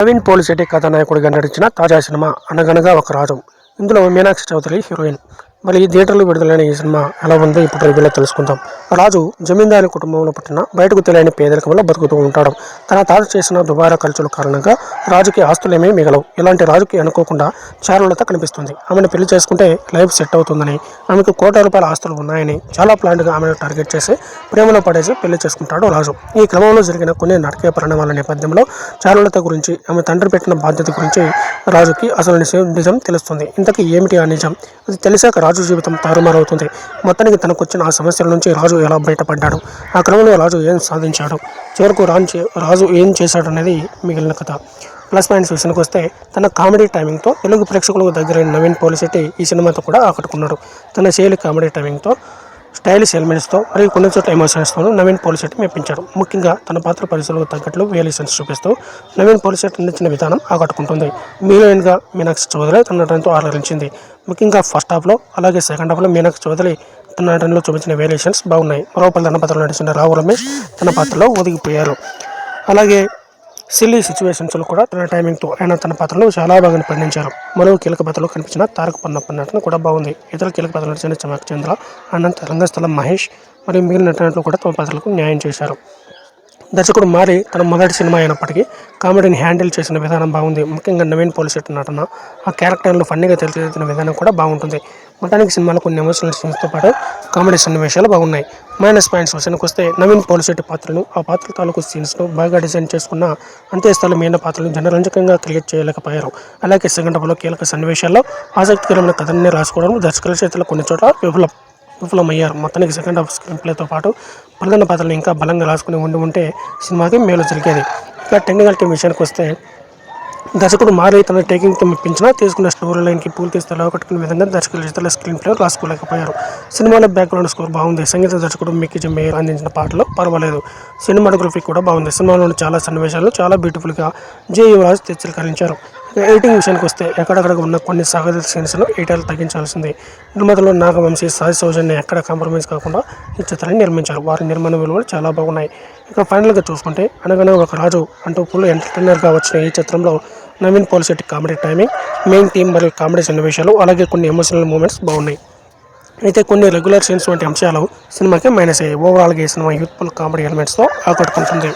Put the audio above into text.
నవీన్ పోలిశెట్టి కథానాయకుడిగా నటించిన తాజా సినిమా అనగనగా ఒక రాజు. ఇందులో మీనాక్షి చౌదరి హీరోయిన్. మరి ఈ థియేటర్లో విడుదలైన ఈ సినిమా ఎలా ఉందో ఇప్పుడు రివ్యూలో తెలుసుకుందాం. రాజు జమీందారి కుటుంబంలో పుట్టిన బయటకు తెలియని పేదరికంలో బతుకుతూ ఉంటాడు. తన తాను చేసిన దుబారా ఖర్చుల కారణంగా రాజుకి ఆస్తులేమీ మిగలవు. ఇలాంటి రాజుకి అనుకోకుండా చారులత కనిపిస్తుంది. ఆమెను పెళ్ళి చేసుకుంటే లైఫ్ సెట్ అవుతుందని ఆమెకు కోట్ల రూపాయల ఆస్తులు ఉన్నాయని చాలా ప్లాంట్గా ఆమెను టార్గెట్ చేసి ప్రేమలో పడేసి పెళ్ళి చేసుకుంటాడు రాజు. ఈ క్రమంలో జరిగిన కొన్ని నాటకీయ పరిణామాల నేపథ్యంలో చారులత గురించి ఆమె తండ్రి పెట్టిన బాధ్యత గురించి రాజుకి అసలు నిజం నిజం తెలుస్తుంది. ఇంతకీ ఏమిటి ఆ నిజం? అది తెలిసాక రాజు జీవితం తారుమారవుతుంది. మొత్తానికి తనకు వచ్చిన ఆ సమస్యల నుంచి రాజు ఎలా బయటపడ్డాడు? ఆ క్రమంలో రాజు ఏం సాధించాడు? చివరకు రాజు రాజు ఏం చేశాడు అనేది మిగిలిన కథ. ప్లస్ పాయింట్స్ విషయానికి వస్తే తన కామెడీ టైమింగ్తో తెలుగు ప్రేక్షకులకు దగ్గరైన నవీన్ పోలిసెట్టి ఈ సినిమాతో కూడా ఆకట్టుకున్నాడు. తన శైలి కామెడీ టైమింగ్తో స్టైలిష్ ఎలిమెంట్స్తో మరియు కొన్ని చోట్ల ఎమోషన్స్తోనూ నవీన్ పోలిసెట్ మెప్పించాడు. ముఖ్యంగా తన పాత్ర పరిస్థితులకు తగ్గట్లు వేలిసెన్స్ చూపిస్తూ నవీన్ పోలిసెట్ అందించిన విధానం ఆకట్టుకుంటుంది. మీలోయిన్గా మీనాక్షి చౌదరి తన నటనతో ఆలోచించింది ముఖ్యంగా ఫస్ట్ హాఫ్లో అలాగే సెకండ్ హాఫ్లో మీనాక్షి చౌదరి తన నటనలో చూపించిన వేరియేషన్స్ బాగున్నాయి. మరోపల్లి తన పాత్రలో నటించిన రావు రమేష్ తన పాత్రలో ఒదిగిపోయారు. అలాగే సిల్లీ సిచ్యువేషన్స్లో కూడా తన టైమింగ్తో ఆయన తన పాత్రలో చాలా బాగా పండించారు. మరో కీలక పాత్రలో కనిపించిన తారక పన్నప్ప నటన కూడా బాగుంది. ఇతర కీలక పాత్రలు నటించిన చమక్ చంద్ర అనంత రంగస్థలం మహేష్ మరియు మిగిలిన నటనట్లు కూడా తమ పాత్రలకు న్యాయం చేశారు. దర్శకుడు మారి తన మొదటి సినిమా అయినప్పటికీ కామెడీని హ్యాండిల్ చేసిన విధానం బాగుంది. ముఖ్యంగా నవీన్ పోలిసెట్ నటన ఆ క్యారెక్టర్లు ఫన్నీగా తెలియజేసిన విధానం కూడా బాగుంటుంది. మొత్తానికి సినిమాలో కొన్ని ఎమోషనల్ సీన్స్తో పాటు కామెడీ సన్నివేశాలు బాగున్నాయి. మైనస్ పాయింట్స్ విషయానికి వస్తే నవీన్ పోలిసెట్టి పాత్రను ఆ పాత్ర తాలూకు సీన్స్ను బాగా డిజైన్ చేసుకున్న అంత్యస్థలం మీద పాత్రలు జనరంజకంగా క్రియేట్ చేయలేకపోయారు. అలాగే సెకండ్ హాఫ్లో కీలక సన్నివేశాల్లో ఆసక్తికరమైన కథని రాసుకోవడం దర్శకుల చేతిలో కొన్ని చోట్ల విఫలం. విఫలమయ్యారు. మొత్తానికి సెకండ్ హాఫ్ స్క్రీన్ ప్లేతో పాటు ప్రధాన పాత్రలు ఇంకా బలంగా రాసుకుని ఉండి ఉంటే సినిమాకి మేలు జరిగేది. ఇక టెక్నికల్ టీం విషయానికి వస్తే దర్శకుడు మారి తన టేకింగ్తో మెప్పించినా తీసుకున్న స్టోరీ లైన్కి పూర్తి స్థలం కట్టుకునే విధంగా దర్శకులు చేతుల స్క్రీన్ ప్లే రాసుకోలేకపోయారు. సినిమాలో బ్యాక్గ్రౌండ్ స్కోర్ బాగుంది. సంగీత దర్శకుడు మిక్కీ జమేయర్ అందించిన పాటలు పర్వాలేదు. సినిమాటోగ్రఫీ కూడా బాగుంది. సినిమాలోని చాలా సన్నివేశాలు చాలా బ్యూటిఫుల్గా జే యువరాజ్ చిత్రీకరించారు ఇక ఎడిటింగ్ విషయానికి వస్తే ఎక్కడెక్కడ ఉన్న కొన్ని సహజ సీన్స్ను ఎయిటాలు తగ్గించాల్సింది. నిర్మాతలు నాగవంశీ సహజ సౌజన్య ఎక్కడ కాంప్రమైజ్ కాకుండా ఈ చిత్రాన్ని నిర్మించారు. వారి నిర్మాణ విలువలు చాలా బాగున్నాయి. ఇక ఫైనల్గా చూసుకుంటే అనగానే ఒక రాజు అంటూ ఫుల్ ఎంటర్టైనర్గా వచ్చిన ఈ చిత్రంలో Naveen Polishetty comedy timing main team మరియు కామెడీ సన్నివేశాలు అలాగే కొన్ని ఎమోషనల్ మూమెంట్స్ బాగున్నాయి. అయితే కొన్ని రెగ్యులర్ సీన్స్ వంటి అంశాలు సినిమాకి మైనస్ అయ్యాయి. ఓవరాల్గా ఈ సినిమా యూత్ఫుల్ కామెడీ ఎలిమెంట్స్తో ఆకట్టుకుంటుంది.